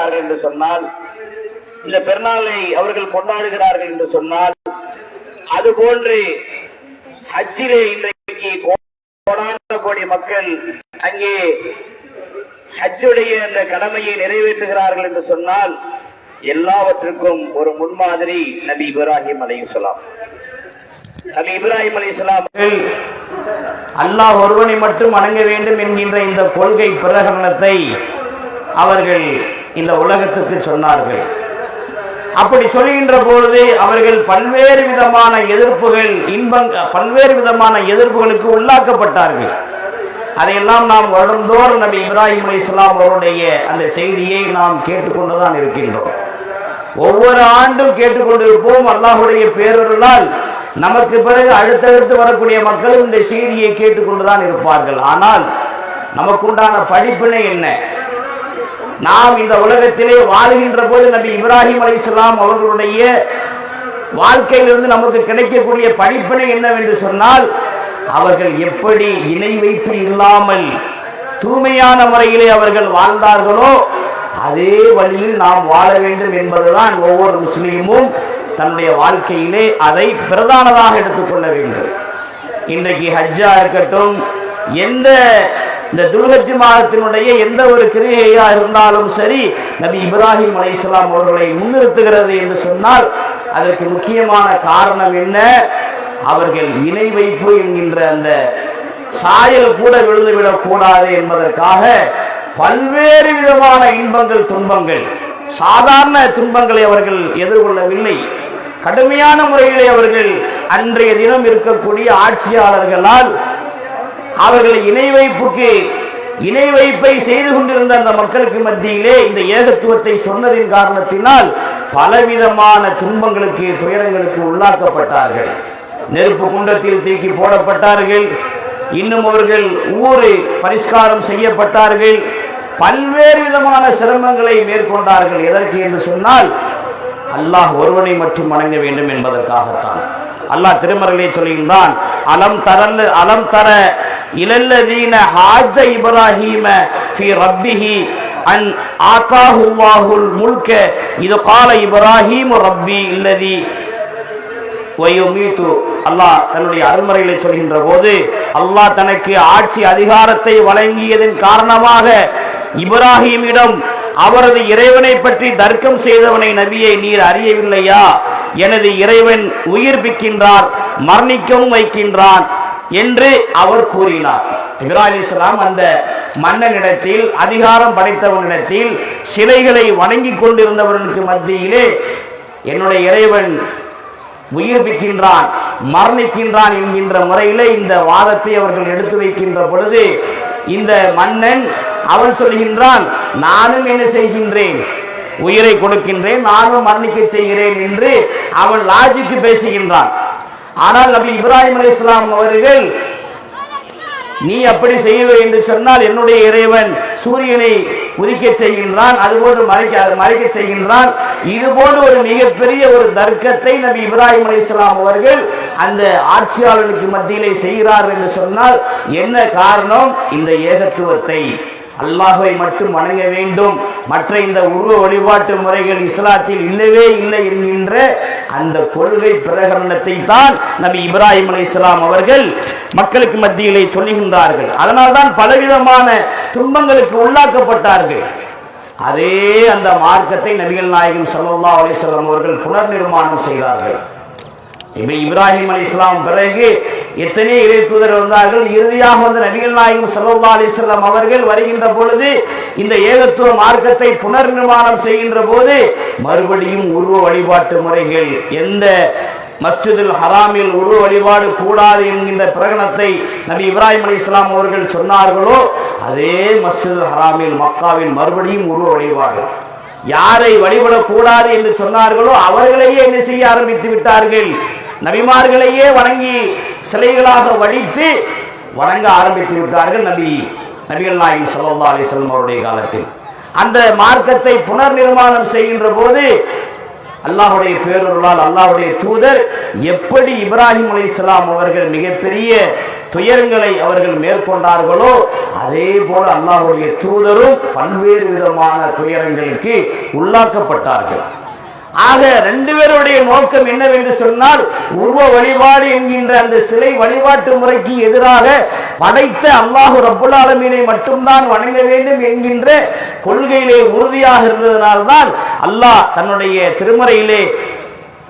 கொண்டாடுகிறார்கள் என்று சொன்னால் இந்த பெருநாளை அவர்கள் கொண்டாடுகிறார்கள் என்று சொன்னால் அதுபோன்று ஹஜ்ஜிலே இன்றைக்கு கோடான கோடி மக்கள் அங்கே ஹஜ்ஜுடைய அந்த கடமையை நிறைவேற்றுகிறார்கள் என்று சொன்னால் எல்லாவற்றுக்கும் ஒரு முன்மாதிரி நபி இப்ராஹிம் அலி இஸ்லாம் நபி இப்ராஹிம் அலி இஸ்லாம் அல்லாஹ் ஒருவனை மட்டும் வணங்க வேண்டும் என்கின்ற இந்த கொள்கை பிரகடனத்தை அவர்கள் இந்த உலகத்துக்கு சொன்னார்கள். அப்படி சொல்லுகின்ற பொழுது அவர்கள் பல்வேறு விதமான எதிர்ப்புகள் இன்பங்க பல்வேறு விதமான எதிர்ப்புகளுக்கு உள்ளாக்கப்பட்டார்கள். அதையெல்லாம் நாம் வருடந்தோறும் நபி இப்ராஹிம் அலி இஸ்லாம் அவருடைய அந்த செய்தியை நாம் கேட்டுக்கொண்டுதான் இருக்கின்றோம். ஒவ்வொரு ஆண்டும் கேட்டுக்கொண்டிருப்போம் அல்லாஹுடைய பேரொருளால். நமக்கு பிறகு அடுத்தடுத்து வரக்கூடிய மக்களும் இந்த செய்தியை கேட்டுக்கொண்டுதான் இருப்பார்கள். ஆனால் நமக்குண்டான படிப்பினை என்ன? நாம் இந்த உலகத்திலே வாழ்கின்ற போது நபி இப்ராஹிம் அலைஹிஸ்ஸலாம் அவர்களுடைய வாழ்க்கையிலிருந்து நமக்கு கிடைக்கக்கூடிய படிப்பினை என்னவென்று சொன்னால் அவர்கள் எப்படி இணை வைப்பு இல்லாமல் தூய்மையான முறையிலே அவர்கள் வாழ்ந்தார்களோ அதே வழியில் நாம் வாழ வேண்டும் என்பதுதான் ஒவ்வொரு முஸ்லீமும் தன்னுடைய வாழ்க்கையிலே அதை பிரதானதாக எடுத்துக்கொள்ள வேண்டும். இன்றைக்கு ஹஜ்ஜா இருக்கட்டும் எந்த இந்த துல்கஜி மாதத்தினுடைய எந்த ஒரு கிரியையா இருந்தாலும் சரி நபி இப்ராஹிம் அலைஹிஸ்ஸலாம் அவர்களை முன்னிறுத்துகிறது என்று சொன்னால் அதற்கு முக்கியமான காரணம் என்ன? அவர்கள் இணை வைப்பு என்கின்ற அந்த சாயல் கூட விழுந்துவிடக் கூடாது என்பதற்காக பல்வேறு விதமான இன்பங்கள் துன்பங்கள் சாதாரண துன்பங்களை அவர்கள் எதிர்கொள்ளவில்லை. கடுமையான முறையிலே அவர்கள் அன்றைய தினம் இருக்கக்கூடிய ஆட்சியாளர்களால் அவர்கள் இணை வைப்புக்கு இணை வைப்பை செய்து கொண்டிருந்த அந்த மக்களுக்கு மத்தியிலே இந்த ஏகத்துவத்தை சொன்னதின் காரணத்தினால் பலவிதமான துன்பங்களுக்கு துயரங்களுக்கு உள்ளாக்கப்பட்டார்கள். நெருப்பு குண்டத்தில் தூக்கி போடப்பட்டார்கள். இன்னும் அவர்கள் ஊரை பரிஷ்காரம் செய்யப்பட்டார்கள். பல்வேறு விதமான சிரமங்களை மேற்கொண்டார்கள். எதற்கு என்று சொன்னால் அல்லாஹ் ஒருவனை மட்டும் வணங்க வேண்டும் என்பதற்காகத்தான். அல்லாஹ் திருமறையிலே சொல்கின்றான் அலம் தரல் அலம் தர இலல்லதீன ஹாஜ இப்ராஹீம ஃபி ரப்பிஹி அன் ஆகாஹு முல்க. இது கால இப்ராஹீம் ரப்பி இல்லதி. வயோமீத்து. அல்லாஹ் தன்னுடைய அருள்முறையிலே சொல்கின்ற போது அல்லாஹ் தனக்கு ஆட்சி அதிகாரத்தை வழங்கியதன் காரணமாக இப்ராஹீமிடம் அவரது இறைவனை பற்றி தர்க்கம் செய்தவனை நபியை நீர் அறியவில்லையா? எனது இறைவன் உயிர்ப்பிக்கின்றார் மரணிக்கவும் வைக்கின்றான் என்று அவர் கூறினார். இப்ராஹிம் இஸ்லாம் அந்த மன்னனிடத்தில் அதிகாரம் படைத்தவனிடத்தில் சிலைகளை வணங்கி கொண்டிருந்தவனுக்கு மத்தியிலே என்னுடைய இறைவன் உயிர்ப்பிக்கின்றான் மரணிக்கின்றான் என்கின்ற முறையிலே இந்த வாதத்தை அவர்கள் எடுத்து வைக்கின்ற பொழுது இந்த மன்னன் அவன் சொல்கின்றான் நானும் என்ன செய்கின்றேன்? உயிரை கொடுக்கின்றேன் நானும் மரணிக்க செய்கிறேன் என்று அவன் லாஜிக்கு பேசுகின்றான். ஆனால் நபி இப்ராஹிம் அலி இஸ்லாம் அவர்கள் நீ அப்படி செய்வே என்று சொன்னால் என்னுடைய இறைவன் சூரியனை உதிக்க செய்கின்றான் அதுபோன்று மறைக்க மறைக்க செய்கின்றான். இது போன்று ஒரு மிகப்பெரிய ஒரு தர்க்கத்தை நபி இப்ராஹிம் அலி இஸ்லாம் அவர்கள் அந்த ஆட்சியாளருக்கு மத்தியிலே செய்கிறார் என்று சொன்னால் என்ன காரணம்? இந்த ஏகத்துவத்தை. அல்லாஹை மட்டும் வணங்க வேண்டும். மற்ற இந்த உருவ வழிபாட்டு முறைகள் இஸ்லாத்தில் இல்லவே இல்லை என்கின்ற அந்த கொள்கை பிரகடனத்தை தான் நபி இப்ராஹிம் அலை இஸ்லாம் அவர்கள் மக்களுக்கு மத்தியிலே சொல்லுகின்றார்கள். அதனால்தான் பலவிதமான துன்பங்களுக்கு உள்ளாக்கப்பட்டார்கள். அதே அந்த மார்க்கத்தை நபிகள் நாயகம் சல்லா அலிஸ்லாம் அவர்கள் புனர் நிர்மாணம் செய்தார்கள். இப்ப இப்ராஹிம் அலி இஸ்லாம் பிறகு எத்தனை இறை தூதர் வந்தார்கள். இறுதியாக வந்த நபிகள் நாயகம் சல்லா அலிஸ்லாம் அவர்கள் வருகின்ற பொழுது இந்த ஏகத்துவ மார்க்கத்தை புனர் நிர்மாணம் செய்கின்ற போது மறுபடியும் உருவ வழிபாட்டு முறைகள் எந்த மஸ்ஜிதில் ஹராமில் உருவ வழிபாடு கூடாது என்கின்ற பிரகடனத்தை நபி இப்ராஹிம் அலி இஸ்லாம் அவர்கள் சொன்னார்களோ அதே மஸ்ஜிதுல் ஹராமில் மக்காவில் மறுபடியும் உருவ வழிபாடு. யாரை வழிபடக்கூடாது என்று சொன்னார்களோ அவர்களையே என்ன செய்ய ஆரம்பித்து விட்டார்கள். நபிமார்களையே வணங்கி சிலைகளாக வடித்து வணங்க ஆரம்பித்து விட்டார்கள் நபி நபிகள் நாயகம் சல்லா அலிஸ்லாம் அவருடைய காலத்தில். அந்த மார்க்கத்தை புனர் நிர்மாணம் செய்கின்ற போது அல்லாஹுடைய பேரொருளால் அல்லாஹுடைய தூதர் எப்படி இப்ராஹிம் அலைஹிஸ்ஸலாம் அவர்கள் மிகப்பெரிய துயரங்களை அவர்கள் மேற்கொண்டார்களோ அதே போல அல்லாஹுடைய தூதரும் பல்வேறு விதமான துயரங்களுக்கு உள்ளாக்கப்பட்டார்கள். ஆக ரெண்டு பேருடைய நோக்கம் என்னவென்று சொன்னால் உருவ வழிபாடு என்கின்ற அந்த சிலை வழிபாட்டு முறைக்கு எதிராக படைத்த அல்லாஹு ரப்புல் ஆலமீனை மட்டும்தான் வணங்க வேண்டும் என்கின்ற கொள்கையிலே உறுதியாக இருந்ததனால்தான் அல்லாஹ் தன்னுடைய திருமறையிலே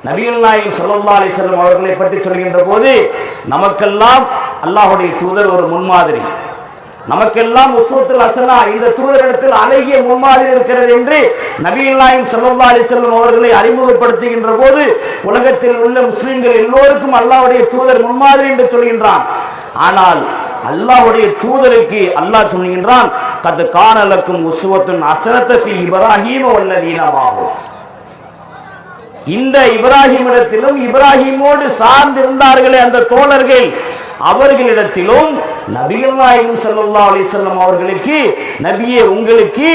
நபிகள் நாயகம் ஸல்லல்லாஹு அலி செல்லம் அவர்களை பற்றி சொல்கின்ற போது நமக்கெல்லாம் அல்லாஹ்வுடைய தூதர் ஒரு முன்மாதிரி. நமக்கெல்லாம் உஸ்வத்துல் அசனா இந்த தூதரிடத்தில் அழகிய முன்மாதிரி இருக்கிறது என்று நபிகள் நாயகம் ஸல்லல்லாஹு அலைஹி அவர்களை அறிமுகப்படுத்துகின்ற போது உலகத்தில் உள்ள முஸ்லிம்கள் எல்லோருக்கும் அல்லாவுடைய தூதர் முன்மாதிரி என்று சொல்கின்றான். ஆனால் அல்லாஹுடைய தூதருக்கு அல்லாஹ் சொல்கின்றான் கது கானலக்கும் உசுவத்தின் அசனத்த ஃபி இப்ராஹீம வல்லதீனமாகும் இந்த இப்ராஹிமிடத்திலும் இப்ராஹிமோடு சார்ந்திருந்தார்களே அந்த தோழர்கள் அவர்களிடத்திலும் நபிகள் நாயகம் சல்லா அலைஹி அவர்களுக்கு நபியே உங்களுக்கு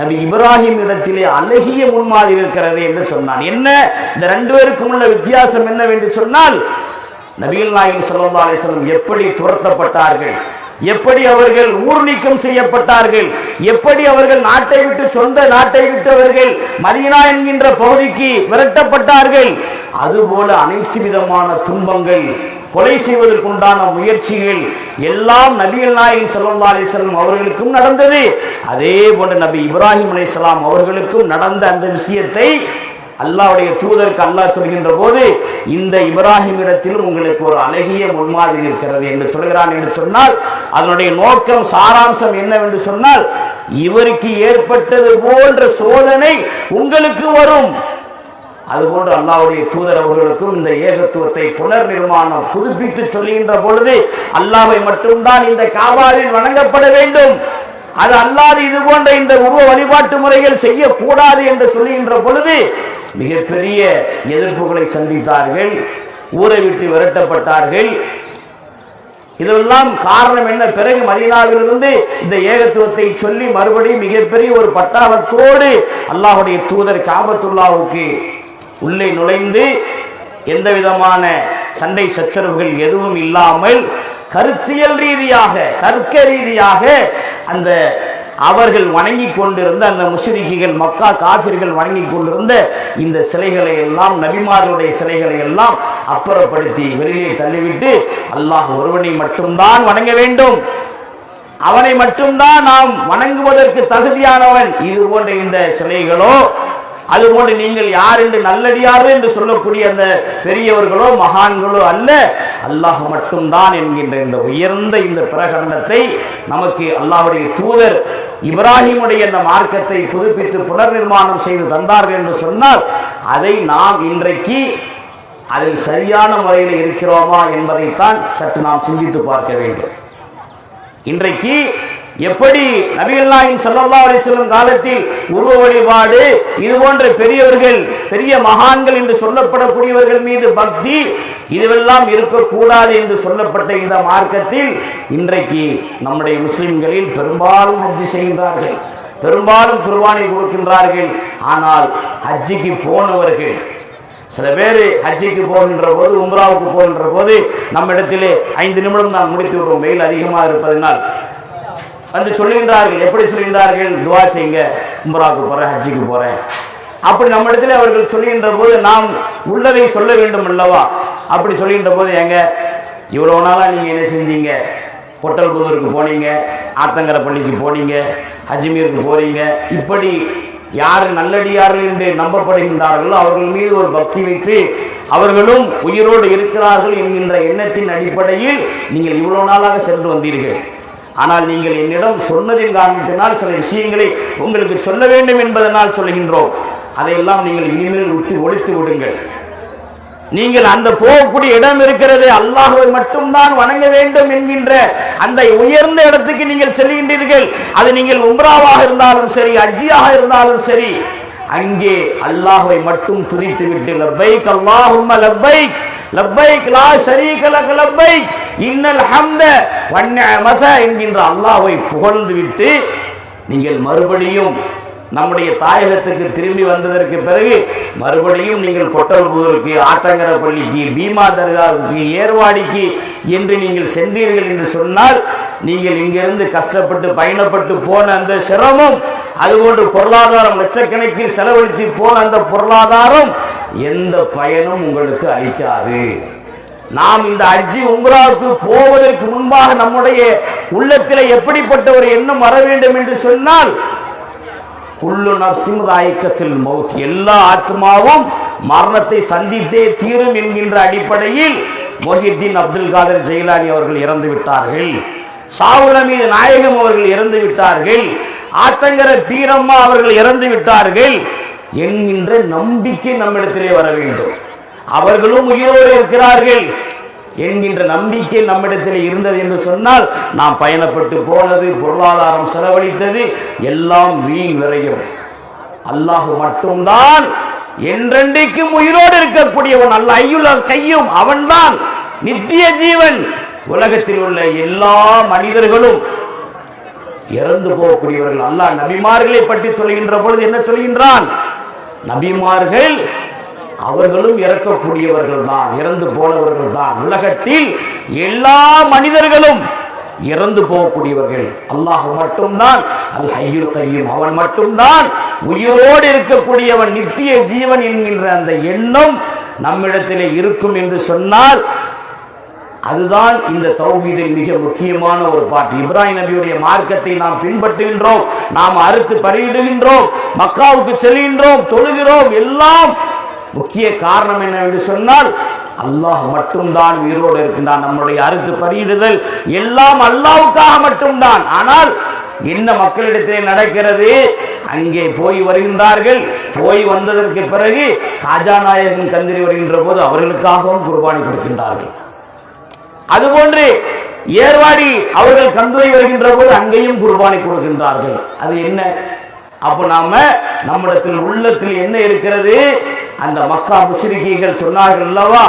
நபி இப்ராஹிம் இடத்திலே அழகிய முன்மாதிரி இருக்கிறது என்று சொன்னான். என்ன? இந்த ரெண்டு பேருக்கும் உள்ள வித்தியாசம் என்னவென்று சொன்னால் நபிகள் நாயகம் சல்லா அலைஹி எப்படி துரத்தப்பட்டார்கள்? எப்படி அவர்கள் ஊர் நீக்கம் செய்யப்பட்டார்கள்? எப்படி அவர்கள் நாட்டை விட்டு சொந்த நாட்டை விட்டவர்கள் மதீனா என்கின்ற பகுதிக்கு விரட்டப்பட்டார்கள்? அதுபோல அனைத்து விதமான துன்பங்கள் கொலை செய்வதற்குண்டான முயற்சிகள் எல்லாம் நபிகள் நாயகம் சல்லா அலிஸ்லாம் அவர்களுக்கும் நடந்தது. அதே போன்று நபி இப்ராஹிம் அலிஸ்லாம் அவர்களுக்கும் நடந்த அந்த விஷயத்தை அல்லாவுடைய தூதருக்கு அல்லாஹ் சொல்கின்ற போது இந்த இப்ராஹிமிடத்திலும் உங்களுக்கு ஒரு அழகிய முன்மாதிரி இருக்கிறது என்று சொல்கிறான் என்று சொன்னால் அதனுடைய நோக்கம் சாராம்சம் என்னவென்று சொன்னால் இவருக்கு ஏற்பட்டது போன்ற சோதனை உங்களுக்கு வரும். அதுபோன்று அல்லாவுடைய தூதர் அவர்களுக்கும் இந்த ஏகத்துவத்தை புனர் நிர்மாணம் புதுப்பித்து சொல்லுகின்ற பொழுது அல்லாவை மட்டும்தான் இந்த காபாவில் வணங்கப்பட வேண்டும். அது அல்லாது இது போன்ற இந்த உருவ வழிபாட்டு முறைகள் செய்யக்கூடாது என்று சொல்லுகின்ற பொழுது மிகப்பெரிய எதிர்ப்புகளை சந்தித்தார்கள் ஊரை விட்டு விரட்டப்பட்டார்கள். இதெல்லாம் காரணம் என்ன? பிறகு மதீனாவிலிருந்து இந்த ஏகத்துவத்தை சொல்லி மறுபடியும் மிகப்பெரிய ஒரு பட்டாளத்தோடு அல்லாஹுடைய தூதர் காபத்துல்லாவுக்கு உள்ளே நுழைந்து எந்த விதமான சண்டை சச்சரவுகள் எதுவும் இல்லாமல் கருத்தியல் ரீதியாக தர்க்க ரீதியாக அந்த அவர்கள் வணங்கி கொண்டிருந்த அந்த முஷரிக்கிகள் மக்கா காபிர்கள் வணங்கி கொண்டிருந்த இந்த சிலைகளை எல்லாம் நபிமார்களுடைய சிலைகளை எல்லாம் அப்புறப்படுத்தி வெளியே தள்ளிவிட்டு அல்லாஹ் ஒருவனை மட்டும்தான் வணங்க வேண்டும். அவனை மட்டும்தான் நாம் வணங்குவதற்கு தகுதியானவன். இது போன்ற இந்த சிலைகளோ அதுபோன்று நீங்கள் யார் என்று நல்லடியார் என்று சொல்லக்கூடிய அந்த பெரியவர்களோ மகான்களோ அல்ல. அல்லாஹ் மட்டும்தான் என்கின்ற இந்த உயர்ந்த இந்த பிரகடனத்தை நமக்கு அல்லாஹுடைய தூதர் இப்ராஹிமுடைய இந்த மார்க்கத்தை புதுப்பித்து புனர் நிர்மாணம் செய்து தந்தார்கள் என்று சொன்னால் அதை நாம் இன்றைக்கு அதில் சரியான முறையில் இருக்கிறோமா என்பதைத்தான் சற்று நாம் சிந்தித்து பார்க்க வேண்டும். இன்றைக்கு எப்படி நபிகள் நாயகம் ஸல்லல்லாஹு காலத்தில் உருவ வழிபாடு இது போன்ற பெரியவர்கள் பெரிய மகான்கள் என்று சொல்லப்படக்கூடியவர்கள் மீது பக்தி இதுவெல்லாம் இருக்கக்கூடாது என்று சொல்லப்பட்ட இந்த மார்க்கத்தில் இன்றைக்கு நம்முடைய முஸ்லிம்களில் பெரும்பாலும் ஹஜ்ஜி செய்கின்றார்கள். பெரும்பாலும் குர்பானை கொடுக்கின்றார்கள். ஆனால் ஹஜ்ஜிக்கு போனவர்கள் சில பேர் ஹஜ்ஜிக்கு போகின்ற போது உம்ராவுக்கு போகின்ற போது நம்ம இடத்திலே ஐந்து நிமிடம் நான் முடித்து விடுவோம் வெயில் அதிகமாக இருப்பதனால் வந்து சொல்லுகின்றார்கள். எப்படி சொல்லுகின்றார்கள்? துவா செய்யுங்க. உம்ராவுக்கு போகிறேன் ஹஜ்ஜிக்கு போகிறேன் அப்படி நம்ம இடத்துல அவர்கள் சொல்லுகின்ற போது நாம் உள்ளதை சொல்ல வேண்டும் அல்லவா? அப்படி சொல்லுகின்ற போது எங்க இவ்வளோ நாளாக நீங்கள் என்ன செஞ்சீங்க? பொட்டல் புதூருக்கு போனீங்க ஆத்தங்கரை பள்ளிக்கு போனீங்க அஜ்மீருக்கு போகிறீங்க இப்படி யார் நல்லடியார்கள் என்று நம்பப்படுகின்றார்களோ அவர்கள் மீது ஒரு பக்தி வைத்து அவர்களும் உயிரோடு இருக்கிறார்கள் என்கின்ற எண்ணத்தின் அடிப்படையில் நீங்கள் இவ்வளோ நாளாக சென்று வந்தீர்கள். ஆனால் நீங்கள் என்னிடம் சொன்னதின் காரணத்தினால் சில விஷயங்களை உங்களுக்கு சொல்ல வேண்டும் என்பதனால் சொல்கின்றோம் அதையெல்லாம் நீங்கள் இனிமேல் விட்டு ஒழித்து விடுங்கள். நீங்கள் அந்த போகக்கூடிய இடம் இருக்கிறது அல்லாஹுவை மட்டும்தான் வணங்க வேண்டும் என்கின்ற அந்த உயர்ந்த இடத்துக்கு நீங்கள் செல்கின்றீர்கள். அது நீங்கள் உம்ராவாக இருந்தாலும் சரி அஜியாக இருந்தாலும் சரி அங்கே அல்லாஹுவை மட்டும் துதித்து விட்டு லப்பைக் அல்லாஹும் லப்பைக் லப்பைக் லா ஷரீக லக லப்பைக் இன்னல் ஹம்த வன்னிஅமத என்கின்ற அல்லாஹ்வை புகழ்ந்து விட்டு நீங்கள் மறுபடியும் நம்முடைய தாயகத்துக்கு திரும்பி வந்ததற்கு பிறகு மறுபடியும் நீங்கள் கொட்டல்புதூருக்கு ஆத்தங்கரப்பள்ளிக்கு பீமா தர்காவுக்கு ஏர்வாடிக்கு என்று நீங்கள் சென்றீர்கள் என்று சொன்னால் நீங்கள் இங்கிருந்து கஷ்டப்பட்டு பயணப்பட்டு போன அந்த சிரமம் அதுபோன்று பொருளாதாரம் லட்சக்கணக்கில் செலவழித்து போன அந்த பொருளாதாரம் எந்த பயனும் உங்களுக்கு அளிக்காது. நாம் இந்த அஜி உம்ராவுக்கு போவதற்கு முன்பாக நம்முடைய உள்ளத்தில் எப்படிப்பட்ட ஒரு எண்ணம் வர வேண்டும் என்று சொன்னால் குள்ளு நப்சிம் தாயக்கத்தில் மௌத். எல்லா ஆத்மாவும் மரணத்தை சந்தித்தே தீரும் என்கின்ற அடிப்படையில் மொஹித்தீன் அப்துல் காதர் ஜெயிலானி அவர்கள் இறந்து விட்டார்கள் சாவுல மீது நாயகம் அவர்கள் இறந்து விட்டார்கள். ஆத்தங்கர பீரம்மா அவர்கள் இறந்து விட்டார்கள். என்கின்ற நம்பிக்கை நம்மிடத்திலே வர வேண்டும். அவர்களும் உயிரோடு இருக்கிறார்கள். என்கின்ற நம்பிக்கை நம்மிடத்தில் இருந்தது என்று சொன்னால் நாம் பயணப்பட்டு போனது பொருளாதாரம் செலவழித்தது எல்லாம் வீண் விரையும். அல்லாஹ் மட்டும்தான் என்றென்றைக்கும் உயிரோடு இருக்கக்கூடியவன். அல்ல ஐயுல் கையும் அவன்தான். நித்திய ஜீவன். உலகத்தில் உள்ள எல்லா மனிதர்களும் இறந்து போகக்கூடியவர்கள். அல்லாஹ் நபிமார்களை பற்றி சொல்கின்ற பொழுது என்ன சொல்கின்றான்? நபிமார்கள் அவர்களும் இறக்கக்கூடியவர்கள் தான் இறந்து போனவர்கள் தான். உலகத்தில் எல்லா மனிதர்களும் இறந்து போகக்கூடியவர்கள். அல்லாஹ் மட்டும்தான் அல் ஹய்யுல் கையும் அவன் மட்டும்தான் உயிரோடு இருக்கக்கூடியவன் நித்திய ஜீவன் என்கின்ற அந்த எண்ணம் நம்மிடத்திலே இருக்கும் என்று சொன்னால் அதுதான் இந்த தௌஹீதில் மிக முக்கியமான ஒரு பாட்டு. இப்ராஹிம் நபியுடைய மார்க்கத்தை நாம் பின்பற்றுகின்றோம். நாம் அறுத்து பறியிடுகின்றோம் மக்காவுக்கு செல்கின்றோம். தொழுகிறோம். எல்லாம் முக்கிய காரணம் என்னவென்று சொன்னால் அல்லாஹ் மட்டும்தான் உயிரோடு இருக்கின்றான். நம்முடைய அறுத்து பறியிடுதல் எல்லாம் அல்லாவுக்காக மட்டும்தான். ஆனால் என்ன மக்களிடத்திலே நடக்கிறது? அங்கே போய் வருகின்றார்கள். போய் வந்ததற்கு பிறகு காஜாநாயகன் கந்திரி வருகின்ற போது அவர்களுக்காகவும் குர்பானி கொடுக்கின்றார்கள். அதுபோன்று ஏர்வாடி அவர்கள் கந்துரை வருகின்ற போது அங்கேயும் குர்பானி கொடுக்கின்றார்கள். அது என்ன? அப்ப நாம நம்மிடத்தில் உள்ளத்தில் என்ன இருக்கிறது? அந்த மக்கா முஸ்லிக்கீகள் சொன்னார்கள் அல்லவா?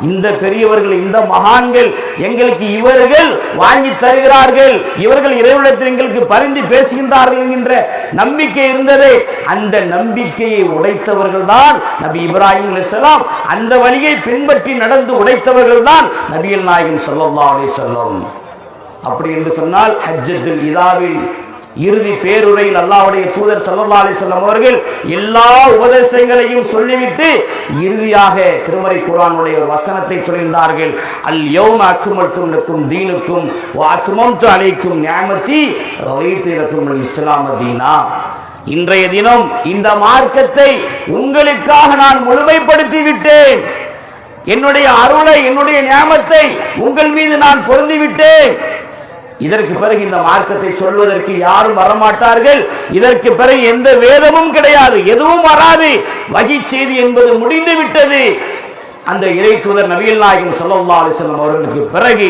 இந்த பெரியவர்கள் இந்த மகான்கள் எங்களுக்கு இவர்கள் வாங்கி தருகிறார்கள். இவர்கள் இறைவனத்தில் எங்களுக்கு பரிந்து பேசுகின்றார்கள் என்கின்ற நம்பிக்கை இருந்ததே. அந்த நம்பிக்கையை உடைத்தவர்கள் தான் நபி இப்ராஹிம் அலைஹிஸ்ஸலாம் அந்த வழியை பின்பற்றி நடந்து உடைத்தவர்கள் தான் நபியல் நாயகன் ஸல்லல்லாஹு அலி சொல்லம் அப்படி என்று சொன்னால் ஹஜ்ஜத்தில் இதாவில் இறுதி பேருரையில் அல்லாவுடைய தூதர் சல்லா அலைஹி அவர்கள் எல்லா உபதேசங்களையும் சொல்லிவிட்டு இறுதியாக திருமறை குரானுடைய ஒரு வசனத்தை சொல்கின்றார்கள் அல் யௌம அக்மல்து இருக்கும் தீனுக்கும் அக்குமத்து அழைக்கும் அலைக்கும் வைத்து இருக்கும் இஸ்லாம தீனா. இன்றைய தினம் இந்த மார்க்கத்தை உங்களுக்காக நான் முழுமைப்படுத்தி விட்டேன் என்னுடைய அருளை என்னுடைய ஞாபத்தை உங்கள் மீது நான் பொருந்திவிட்டேன். இதற்கு பிறகு இந்த மார்க்கத்தை சொல்வதற்கு யாரும் வரமாட்டார்கள். இதற்கு பிறகு எந்த வேதமும் கிடையாது. எதுவும் வராது. வகை செய்தி என்பது முடிந்து விட்டது. அந்த இறை தூதர் நபிகள் நாயகம் ஸல்லல்லாஹு அலிசல்லம் அவர்களுக்கு பிறகு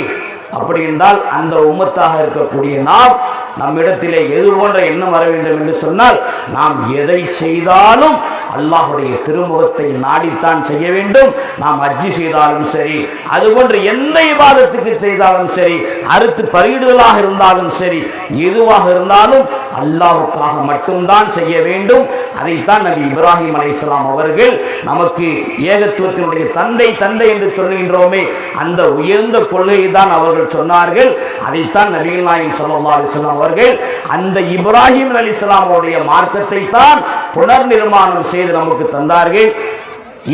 அப்படி என்றால் அந்த உமத்தாக இருக்கக்கூடிய நாம் நம்மிடத்திலே எது போன்ற எண்ணம் வர வேண்டும் என்று சொன்னால் நாம் எதை செய்தாலும் அல்லாஹுடைய திருமுகத்தை நாடித்தான் செய்ய வேண்டும். நாம் அஜி செய்தாலும் சரி அதுபோன்று எந்த விவாதத்துக்கு செய்தாலும் சரி அறுத்து பறியிடுதலாக இருந்தாலும் சரி எதுவாக இருந்தாலும் அல்லாஹ்வுக்காக மட்டும்தான் செய்ய வேண்டும். அதைத்தான் நபி இப்ராஹிம் அலைஹிஸ்ஸலாம் அவர்கள் நமக்கு ஏகத்துவத்தினுடைய தந்தை தந்தை என்று சொல்லுகின்றோமே அந்த உயர்ந்த கொள்கையை தான் அவர்கள் சொன்னார்கள். அதைத்தான் நபிகள் நாயகம் சல்லா அலிஸ்லாம் அவர்கள் அந்த இப்ராஹிம் அலைஹிஸ்ஸலாம் அவருடைய மார்க்கத்தை தான் புனர் நிர்மாணம் செய்து நமக்கு தந்தார்கள்.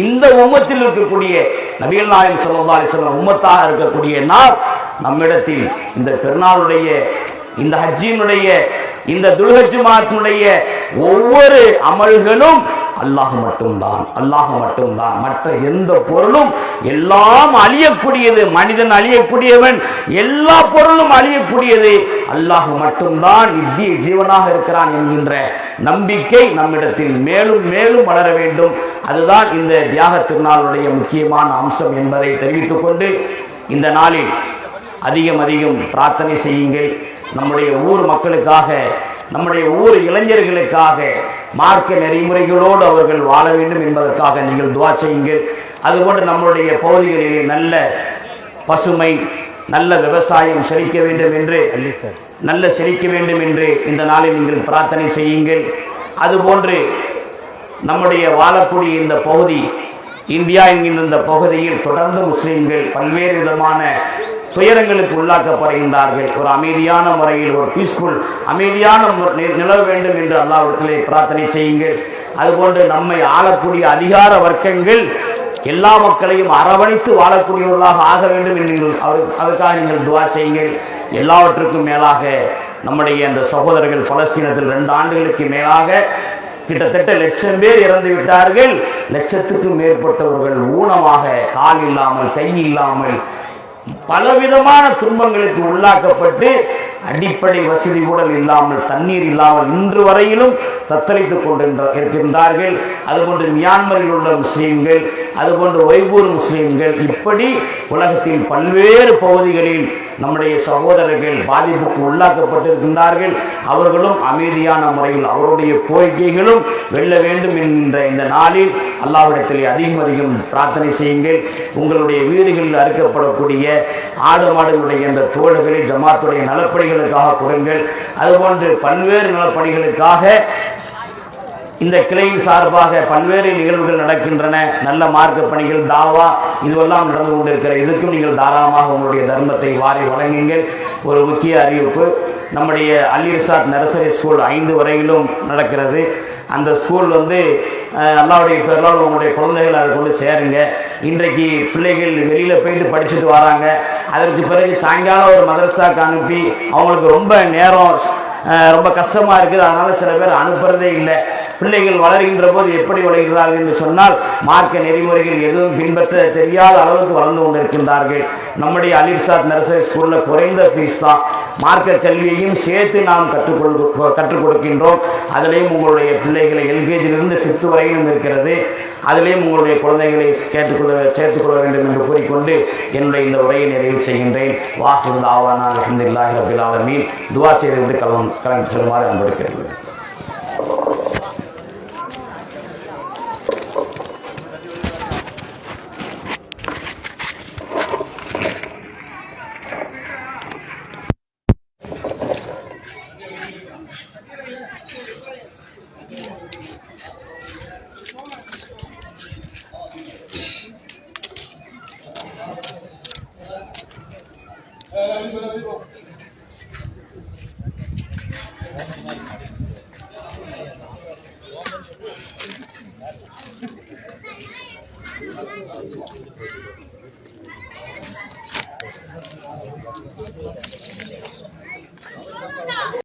இந்த உம்மத்தில் இருக்கக்கூடிய நபிகள் நாயகம் சல்லா அலிஸ்லாம் உம்மத்தாக இருக்கக்கூடிய நாம் நம்மிடத்தில் இந்த பெருநாளுடைய இந்த ஹஜ்ஜினுடைய இந்த துல்ஹஜ் மாத்தினுடைய ஒவ்வொரு அமல்களும் அல்லாஹ் மட்டும்தான் அல்லாஹ் மட்டும்தான். மற்ற எந்த பொருளும் எல்லாம் அழியக்கூடியது மனிதன் அழியக்கூடியவன் எல்லா பொருளும் அழியக்கூடியது அல்லாஹ் மட்டும்தான் நித்திய ஜீவனாக இருக்கிறான் என்கின்ற நம்பிக்கை நம்மிடத்தில் மேலும் மேலும் வளர வேண்டும். அதுதான் இந்த தியாக திருநாளுடைய முக்கியமான அம்சம் என்பதை தெரிவித்துக் கொண்டு இந்த நாளில் அதிகம் அதிகம் பிரார்த்தனை செய்யுங்கள். நம்முடைய ஊர் மக்களுக்காக நம்முடைய ஊர் இளைஞர்களுக்காக மார்க்க நெறிமுறைகளோடு அவர்கள் வாழ வேண்டும் என்பதற்காக நீங்கள் துவா செய்யுங்கள். அதுபோன்று நம்முடைய பகுதிகளிலே நல்ல பசுமை நல்ல விவசாயம் செழிக்க வேண்டும் என்று நல்ல செழிக்க வேண்டும் என்று இந்த நாளில் நீங்கள் பிரார்த்தனை செய்யுங்கள். அதுபோன்று நம்முடைய வாழக்கூடிய இந்த பகுதி இந்தியா என்கின்ற இந்த பகுதியில் தொடர்ந்து முஸ்லிம்கள் பல்வேறு விதமான துயரங்களுக்கு உள்ளாக்கப்படுகின்றார்கள். ஒரு அமைதியான முறையில் ஒரு பீஸ்ஃபுல் அமைதியான நிலவ வேண்டும் என்று அல்லாவிடத்திலே பிரார்த்தனை செய்யுங்கள். அதுபோன்று நம்மை ஆளக்கூடிய அதிகார வர்க்கங்கள் எல்லா மக்களையும் அரவணைத்து வாழக்கூடியவர்களாக ஆக வேண்டும் என்று நீங்கள் அவர் அதற்காக நீங்கள் துவா செய்யுங்கள். எல்லாவற்றுக்கும் மேலாக நம்முடைய அந்த சகோதரர்கள் பலஸ்தீனத்தில் ரெண்டு ஆண்டுகளுக்கு மேலாக கிட்டத்தட்ட லட்சம் பேர் இறந்து விட்டார்கள். லட்சத்துக்கும் மேற்பட்டவர்கள் ஊனமாக கால் இல்லாமல் கை இல்லாமல் பலவிதமான துன்பங்களுக்கு உள்ளாக்கப்பட்டு அடிப்படை வசதி கூட இல்லாமல் தண்ணீர் இல்லாமல் இன்று வரையிலும் தத்தளித்துக் கொண்டிருந்த- இருக்கின்றார்கள். அதுபோன்று மியான்மரில் உள்ள முஸ்லீம்கள் அதுபோன்று ஒய்வூர் முஸ்லீம்கள் இப்படி உலகத்தின் பல்வேறு பகுதிகளில் நம்முடைய சகோதரர்கள் பாதிப்புக்கு உள்ளாக்கப்பட்டிருக்கின்றார்கள். அவர்களும் அமைதியான முறையில் அவருடைய கோரிக்கைகளும் வெல்ல வேண்டும் என்கின்ற இந்த நாளில் அல்லாவிடத்திலே அதிகம் அதிகம் பிரார்த்தனை செய்யுங்கள். உங்களுடைய வீடுகளில் அறுக்கப்படக்கூடிய ஆடு மாடுகளுடைய இந்த தோடுகளை ஜமாத்துடைய நலப்படை நலப்பணிகளுக்காக கொடுங்கள். அதுபோன்று பல்வேறு நலப்பணிகளுக்காக இந்த கிளையின் சார்பாக பல்வேறு நிகழ்வுகள் நடக்கின்றன. நல்ல மார்க்க பணிகள் தாவா இதுவெல்லாம் நடந்து கொண்டிருக்கிற இதுக்கும் நீங்கள் தாராளமாக உங்களுடைய தர்மத்தை வாரி வழங்குங்கள். ஒரு முக்கிய அறிவிப்பு நம்முடைய அலிர்சாத் நர்சரி ஸ்கூல் ஐந்து வரையிலும் நடக்கிறது. அந்த ஸ்கூல் வந்து அல்லாவுடைய பெருளால் உங்களுடைய குழந்தைகள் அதை கொண்டு சேருங்க. இன்றைக்கு பிள்ளைகள் வெளியில் போயிட்டு படிச்சுட்டு வராங்க. அதற்கு பிறகு சாயங்காலம் ஒரு மதரசாக்கு அனுப்பி அவங்களுக்கு ரொம்ப நேரம் ரொம்ப கஷ்டமாக இருக்குது. அதனால் சில பேர் அனுப்புகிறதே இல்லை. பிள்ளைகள் வளர்கின்ற போது எப்படி வளர்கிறார்கள் என்று சொன்னால் மார்க்க நெறிமுறைகள் எதுவும் பின்பற்ற தெரியாத அளவுக்கு வளர்ந்து கொண்டிருக்கின்றார்கள். நம்முடைய அலிர்சாத் நர்சரி ஸ்கூலில் குறைந்த ஃபீஸ் தான். மார்க்க கல்வியையும் சேர்த்து நாம் கற்றுக்கொள் கற்றுக் கொடுக்கின்றோம். அதிலையும் உங்களுடைய பிள்ளைகளை எல்கேஜிலிருந்து ஃபிஃப்த் வரையிலும் இருக்கிறது. அதிலேயும் உங்களுடைய குழந்தைகளை கேட்டுக்கொள்ள சேர்த்துக்கொள்ள வேண்டும் என்று கூறிக்கொண்டு என்னுடைய இந்த உரையை நிறைவு செய்கின்றேன். வாசு ஆவானா அலமதுல்லாஹி ரபில் ஆலமீன். துவா செய்து கலந்து கலந்து செல்லுமாறு அன்போடு கேட்டுக்கொள்கிறேன்.